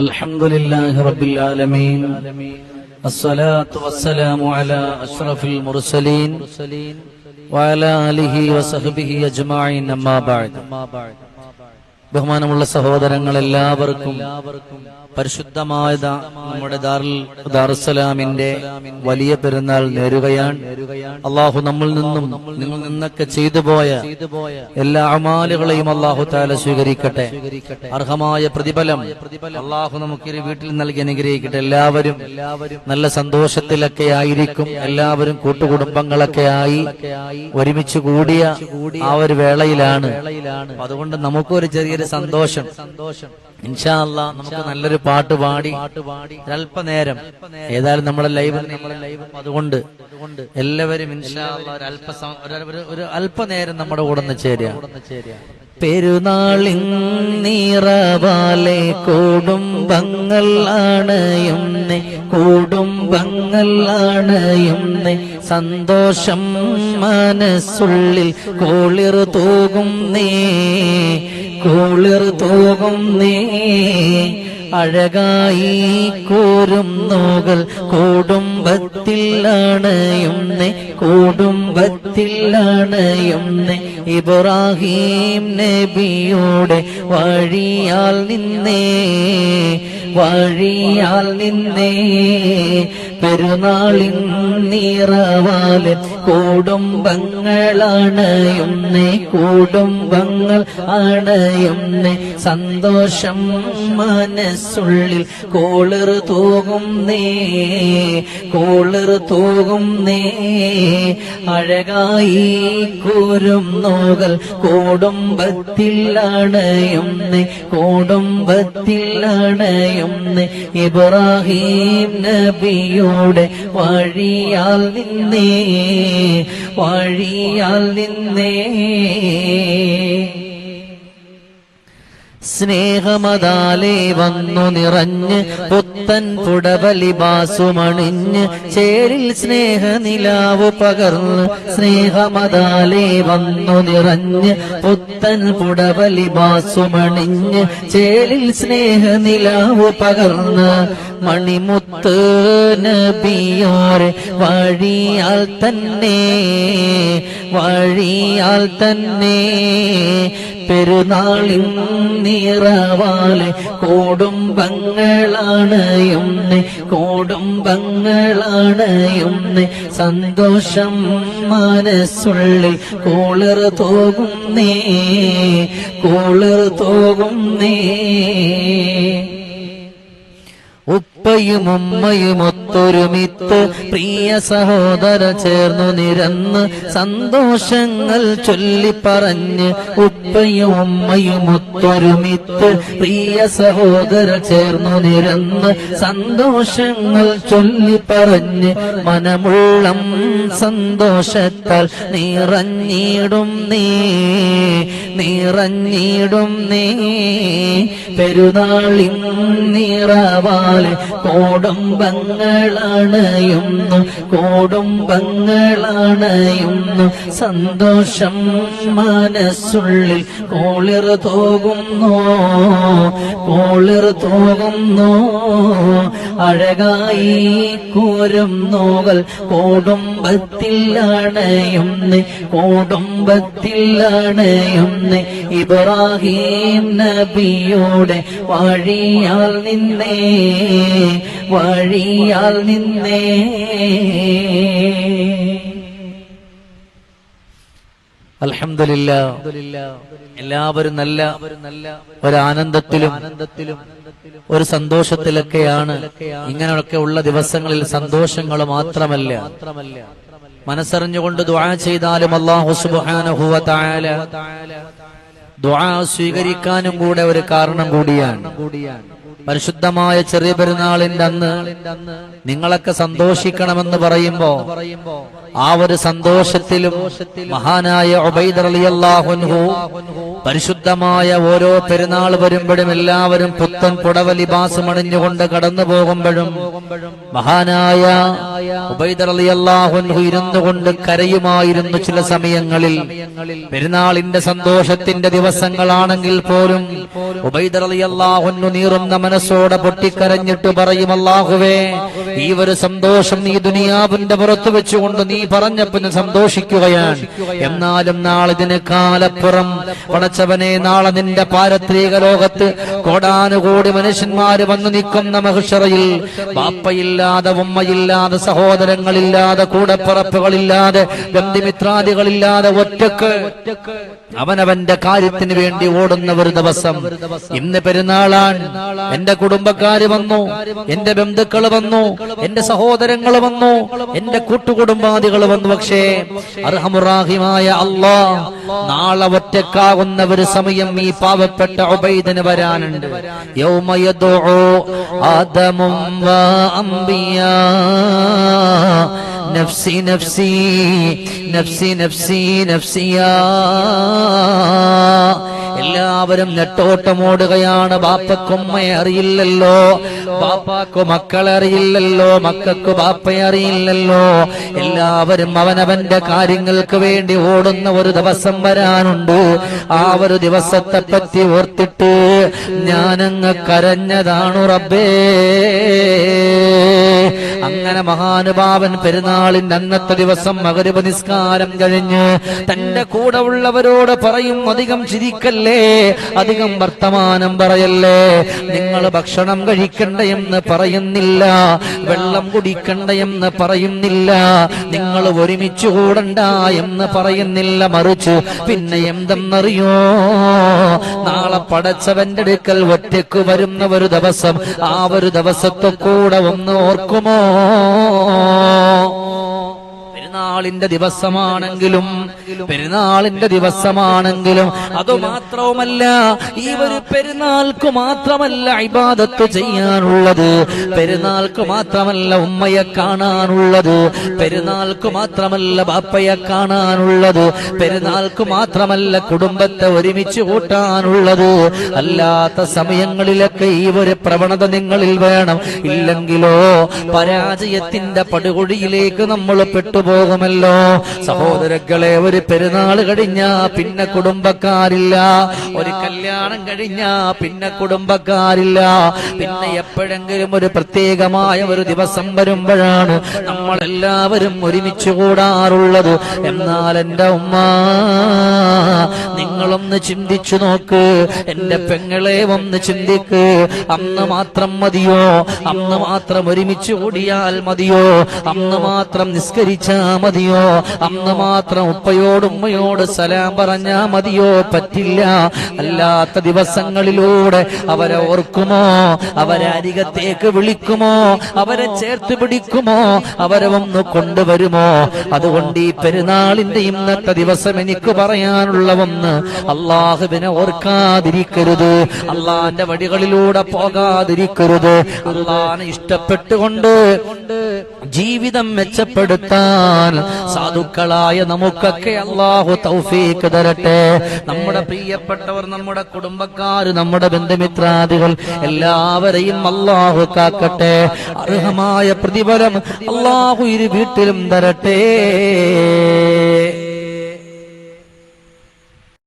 الحمد لله رب العالمين الصلاة والسلام على أشرف المرسلين وعلى آله وصحبه أجمعين أما بعد ബഹുമാനമുള്ള സഹോദരങ്ങൾ എല്ലാവർക്കും പരിശുദ്ധമായ നമ്മുടെ ദാറുസലാമിന്റെ വലിയ പെരുന്നാൾ നേരുകയാണ്. അള്ളാഹു നമ്മിൽ നിന്നും നിങ്ങൾ നിന്നൊക്കെ ചെയ്തു പോയ എല്ലാ അമാലുകളെയും അള്ളാഹു താല സ്വീകരിക്കട്ടെ. അർഹമായ പ്രതിഫലം അള്ളാഹു നമുക്ക് വീട്ടിൽ നൽകി അനുഗ്രഹിക്കട്ടെ. എല്ലാവരും നല്ല സന്തോഷത്തിലൊക്കെ ആയിരിക്കും. എല്ലാവരും കൂട്ടുകുടുംബങ്ങളൊക്കെ ആയി ഒരുമിച്ച് കൂടിയ ആ ഒരു വേളയിലാണ്. അതുകൊണ്ട് നമുക്കൊരു ചെറിയൊരു സന്തോഷം. ഇൻഷാ അല്ലാ നമുക്ക് നല്ലൊരു പാട്ട് പാടി അല്പനേരം ഏതായാലും നമ്മുടെ ലൈവ് നമ്മളെ ലൈവ് അതുകൊണ്ട് എല്ലാവരും ഒരു അല്പ ഒരു- ഒരു- ഒരു അല്പനേരം നമ്മുടെ കൂടെ ചേരുക. പെരുന്നാളിൻ നീറവാലെ കൂടുംബങ്ങൾ ആണയുന്നേ കൂടുംബങ്ങൾ എന്നെ സന്തോഷം മനസ്സുള്ളിൽ കോളിർ തൂകും നീ കോളിർ തൂകും നേ. അഴകായി കോരും നോകൾ കൂടുംബത്തിൽ അണയുന്നേ കൂടുംബത്തിൽ അണയുന്നേ ഇബ്രാഹിം നബിയുടെ വഴിയാൽ നിന്നേ വഴിയാൽ നിന്നേ. പെരുന്നാളിൻ നിറവാൽ കുടുംബങ്ങളണയുന്നേ കുടുംബങ്ങൾ അണയുന്നേ സന്തോഷം മനസ്സുള്ളിൽ കോളിർ തൂകും കോളർ കോളിർ തൂകും നേ. അഴകായി കൂരും അണയുന്നേ കൂടുംബത്തിൽ അണയുന്നേ ഇബ്രാഹിം നബിയുടെ വഴിയാൽ നിന്നേ വഴിയാൽ നിന്നേ. സ്നേഹമതാലേ വന്നു നിറഞ്ഞ് പുത്തൻ പുടവലിബാസുമണിഞ്ഞ് ചേരിൽ സ്നേഹനിലാവു പകർന്ന് സ്നേഹമതാലേ വന്നു നിറഞ്ഞ് പുത്തൻ പുടവലിബാസുമണിഞ്ഞ് ചേരിൽ സ്നേഹനിലാവു പകർന്ന് മണിമുത്ത് നബിയാർ വഴിയാൽ തന്നെ വഴിയാൽ തന്നെ പെരുന്നാളിൻ നിറവാലെ ബംഗളാണ് എന്നെ സന്തോഷം മനസ്സുള്ളിൽ കൂളർ തോകുന്നേ കൂളർ തോകുന്നേ. ഉപ്പയും ഉമ്മയും ഒത്തൊരുമിത്ത് പ്രിയ സഹോദര ചേർന്നു നിരന്ന് സന്തോഷങ്ങൾ ചൊല്ലി ചൊല്ലിപ്പറഞ്ഞ് ഉപ്പയും ഉമ്മയും ഒത്തൊരുമിത്ത് പ്രിയ സഹോദര ചേർന്നു നിരന്ന് സന്തോഷങ്ങൾ ചൊല്ലി ചൊല്ലിപ്പറഞ്ഞ് മനമുള്ളം സന്തോഷത്താൽ നിറഞ്ഞിടും നീ നിറഞ്ഞിടും നീ. പെരുന്നാളിൻ നിറവാൽ കോടുംബങ്ങളണയുന്നു കോടുംബങ്ങളണയുന്നു സന്തോഷം മനസ്സുള്ളിൽ കോളിർ തോകുന്നു കോളിർ തോകുന്നു. അഴകായി കൂരും നോകൾ കൂടുംബത്തിൽ അണയുന്നു ഇബ്രാഹിം നബിയോടെ വഴിയാൽ നിന്നേ. വഴിയാൽ നിന്നേ. അലഹമില്ല എല്ലാവരും നല്ല ഒരു ആനന്ദത്തിലും ഒരു സന്തോഷത്തിലൊക്കെയാണ്. ഇങ്ങനെയൊക്കെ ഉള്ള ദിവസങ്ങളിൽ സന്തോഷങ്ങൾ മാത്രമല്ല. മനസ്സറിഞ്ഞുകൊണ്ട് ദ്വാ ചെയ്താലും അള്ളാഹു സ്വീകരിക്കാനും കൂടെ ഒരു കാരണം കൂടിയാണ് കൂടിയാണ്. പരിശുദ്ധമായ ചെറിയ പെരുന്നാളിന്റെ അന്ന് നിങ്ങളൊക്കെ സന്തോഷിക്കണമെന്ന് പറയുമ്പോ ആ ഒരു സന്തോഷത്തിലും മഹാനായ ഒബൈദർ അലി അള്ളാഹുൻഹു പരിശുദ്ധമായ ഓരോ പെരുന്നാൾ വരുമ്പോഴും എല്ലാവരും പുത്തൻ പുടവലി ലിബാസം അണിഞ്ഞുകൊണ്ട് കടന്നു പോകുമ്പോഴും മഹാനായ ഒബൈദർ അലി അള്ളാഹുൻഹു ഇരുന്നു കൊണ്ട് കരയുമായിരുന്നു ചില സമയങ്ങളിൽ. പെരുന്നാളിന്റെ സന്തോഷത്തിന്റെ ദിവസങ്ങളാണെങ്കിൽ പോലും ഉബൈദർ നീറും നീറുന്ന മനസ്സോടെ പൊട്ടിക്കരഞ്ഞിട്ട് പറയും അല്ലാഹുവേ ഈ ഒരു സന്തോഷം നീ ദുനിയാവിന്റെ പുറത്ത് വെച്ചുകൊണ്ട് നീ പറഞ്ഞപ്പിന് സന്തോഷിക്കുകയാണ്. എന്നാലും നാളിതിന് കാലപ്പുറം പടച്ചവനെ നാളെ നിന്റെ പാരത്രിക ലോകത്ത് കോടാനുകോടി മനുഷ്യന്മാര് വന്നു നിൽക്കുന്ന മഹിഷറയിൽ ബാപ്പയില്ലാതെ ഉമ്മയില്ലാതെ സഹോദരങ്ങളില്ലാതെ കൂടപ്പറപ്പുകളില്ലാതെ ബന്ധുമിത്രാദികളില്ലാതെ ഒറ്റയ്ക്ക് അവനവന്റെ കാര്യത്തിന് വേണ്ടി ഓടുന്ന ഒരു ദിവസം. ഇന്ന് പെരുന്നാളാണ്. എന്റെ കുടുംബക്കാര് വന്നു എന്റെ ബന്ധുക്കൾ വന്നു എന്റെ സഹോദരങ്ങൾ വന്നു എന്റെ കൂട്ടുകുടുംബാദികൾ വന്നു. പക്ഷേ അർഹമുറാഹിമായ അള്ളാ നാളെ ഒറ്റക്കാകുന്ന ഒരു സമയം ഈ പാവപ്പെട്ട ഉപൈദന് വരാനുണ്ട്. യൗമയദോ ആദമും നഫ്സി നഫ്സി നഫ്സി നഫ്സി നഫ്സിയാ. എല്ലാവരും നെട്ടോട്ടമോടുകയാണ്. ബാപ്പക്കുമ്മയെ അറിയില്ലല്ലോ. ബാപ്പാക്കു മക്കളെ അറിയില്ലല്ലോ. മക്കൾക്ക് ബാപ്പയെ അറിയില്ലല്ലോ. എല്ലാവരും അവനവന്റെ കാര്യങ്ങൾക്ക് വേണ്ടി ഓടുന്ന ഒരു ദിവസം വരാനുണ്ട്. ആ ഒരു ദിവസത്തെ പറ്റി ഓർത്തിട്ട് ഞാനങ്ങ് കരഞ്ഞതാണു റബ്ബേ. അങ്ങനെ മഹാനുഭാവൻ പെരുന്നാളിന്റെ അന്നത്തെ ദിവസം മകരുപ നിസ്കാരം കഴിഞ്ഞ് തന്റെ കൂടെ ഉള്ളവരോട് പറയും അധികം ചിരിക്കല്ലേ. അധികം വർത്തമാനം പറയല്ലേ? നിങ്ങൾ ഭക്ഷണം കഴിക്കണ്ട എന്ന് പറയുന്നില്ല. വെള്ളം കുടിക്കണ്ട എന്ന് പറയുന്നില്ല. നിങ്ങൾ ഒരുമിച്ച് കൂടണ്ട എന്ന് പറയുന്നില്ല. മറിച്ച് പിന്നെ എന്തെന്നറിയോ? നാളെ പടച്ചവന്റെ അടുക്കൽ ഒറ്റയ്ക്ക് വരുന്ന ഒരു ദിവസം ആ ഒരു ദിവസത്തെ കൂടെ ഒന്ന് ഓർക്കുമോ? പെരുന്നാളിന്റെ ദിവസമാണെങ്കിലും പെരുന്നാളിന്റെ ദിവസമാണെങ്കിലും അത് മാത്രവുമല്ല ഈ ഒരു പെരുന്നാൾക്ക് മാത്രമല്ല ഇബാദത്ത് ചെയ്യാനുള്ളത് പെരുന്നാൾക്ക് മാത്രമല്ല ഉമ്മയെ കാണാനുള്ളത് പെരുന്നാൾക്ക് മാത്രമല്ല ബാപ്പയെ കാണാനുള്ളത് പെരുന്നാൾക്ക് മാത്രമല്ല കുടുംബത്തെ ഒരുമിച്ച് കൂട്ടാനുള്ളത്. അല്ലാത്ത സമയങ്ങളിലൊക്കെ ഈ ഒരു പ്രവണത നിങ്ങളിൽ വേണം. ഇല്ലെങ്കിലോ പരാജയത്തിന്റെ പടുകുഴിയിലേക്ക് നമ്മൾ പെട്ടുപോകുമല്ലോ. സഹോദരങ്ങളെ ഒരു പെരുന്നാൾ കഴിഞ്ഞ പിന്നെ കുടുംബക്കാരില്ല. ഒരു കല്യാണം കഴിഞ്ഞ പിന്നെ കുടുംബക്കാരില്ല. പിന്നെ എപ്പോഴെങ്കിലും ഒരു പ്രത്യേകമായ ഒരു ദിവസം വരുമ്പോഴാണ് നമ്മളെല്ലാവരും ഒരുമിച്ച് കൂടാറുള്ളത്. എന്നാൽ എന്റെ ഉമ്മ നിങ്ങളൊന്ന് ചിന്തിച്ചു നോക്ക്. എന്റെ പെങ്ങളെ ഒന്ന് ചിന്തിക്ക്. അന്ന് മാത്രം മതിയോ? അന്ന് മാത്രം ഒരുമിച്ച് കൂടിയാൽ മതിയോ? അന്ന് മാത്രം നിസ്കരിച്ചാ മതിയോ? അന്ന് മാത്രം ഉപ്പയോട് ഉമ്മയോട് സലാം പറഞ്ഞാ മതിയോ? പറ്റില്ല. അല്ലാത്ത ദിവസങ്ങളിലൂടെ അവരെ ഓർക്കുമോ? അവരെ അരികത്തേക്ക് വിളിക്കുമോ? അവരെ ചേർത്ത് പിടിക്കുമോ? അവരെ ഒന്ന് കൊണ്ടുവരുമോ? അതുകൊണ്ട് ഈ പെരുന്നാളിന്റെ ഇന്നത്തെ ദിവസം എനിക്ക് പറയാനുള്ള ഒന്ന് അള്ളാഹുവിനെ ഓർക്കാതിരിക്കരുത്. അള്ളാന്റെ വഴികളിലൂടെ പോകാതിരിക്കരുത്. അള്ളാനെ ഇഷ്ടപ്പെട്ടുകൊണ്ട് ജീവിതം മെച്ചപ്പെടുത്താൻ സാധുക്കളായ നമുക്കൊക്കെ അള്ളാഹു തൗഫീക്ക് തരട്ടെ. നമ്മുടെ പ്രിയപ്പെട്ടവർ നമ്മുടെ കുടുംബക്കാർ നമ്മുടെ ബന്ധുമിത്രാദികൾ എല്ലാവരെയും അള്ളാഹു കാക്കട്ടെ. അർഹമായ പ്രതിഫലം അള്ളാഹു ഇരു വീട്ടിലും തരട്ടെ.